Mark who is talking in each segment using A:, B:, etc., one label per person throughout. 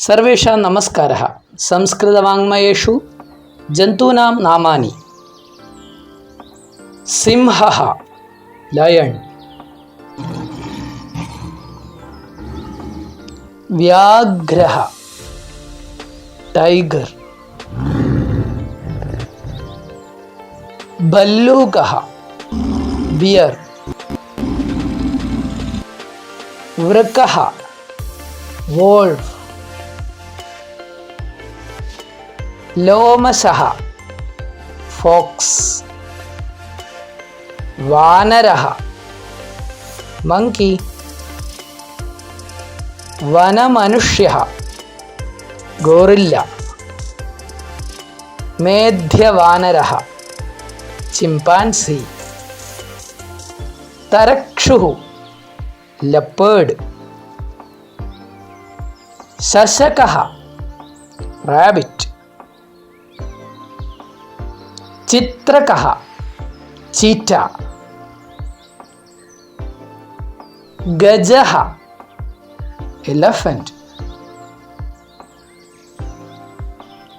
A: सर्वेषां नमस्कारः। संस्कृतवाङ्मयेषु जन्तूनां नामानि। सिंहः लयण्। व्याघ्रः टैगर्। भल्लूकः बियर्। वृकः वोल्फ्। ലോമശഹ ഫോക്സ് വാനരഹ മങ്കി വനമനുഷ്യ ഗോറില്ല മേധ്യവാനര ചിംപാൻസി തരക്ഷു ലപ്പേഡ് ശശക റാബിറ്റ്. चित्रकः चीटा गजः एलफेण्ट्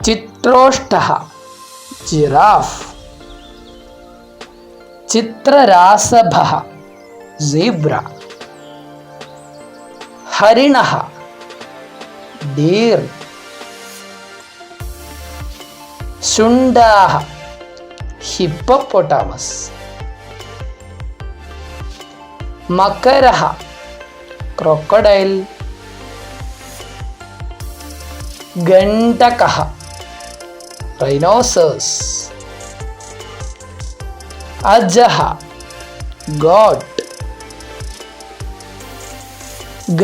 A: चित्रोष्टः जिराफ् चित्ररासभः ज़ीब्रा हरिणः डीर् शुण्डाः। हिप्पोपोटामस् मकरः क्रोकोडैल् गण्डकः रैनोसर्स् अजः गोट्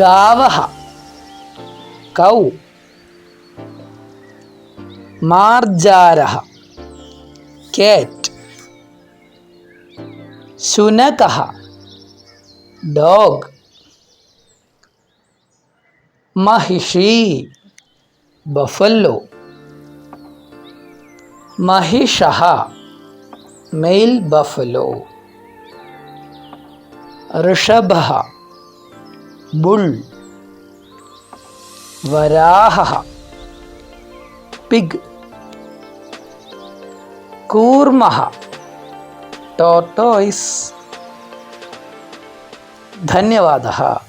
A: गावः कौ मार्जारः केट् शुनकः डाग्। महिषी। बफल्लो। महिषः मेल् बफलो ऋषभः। बुल्। वराहः। पिग्। कूर्मः। टोटोय्स् धन्यवादः।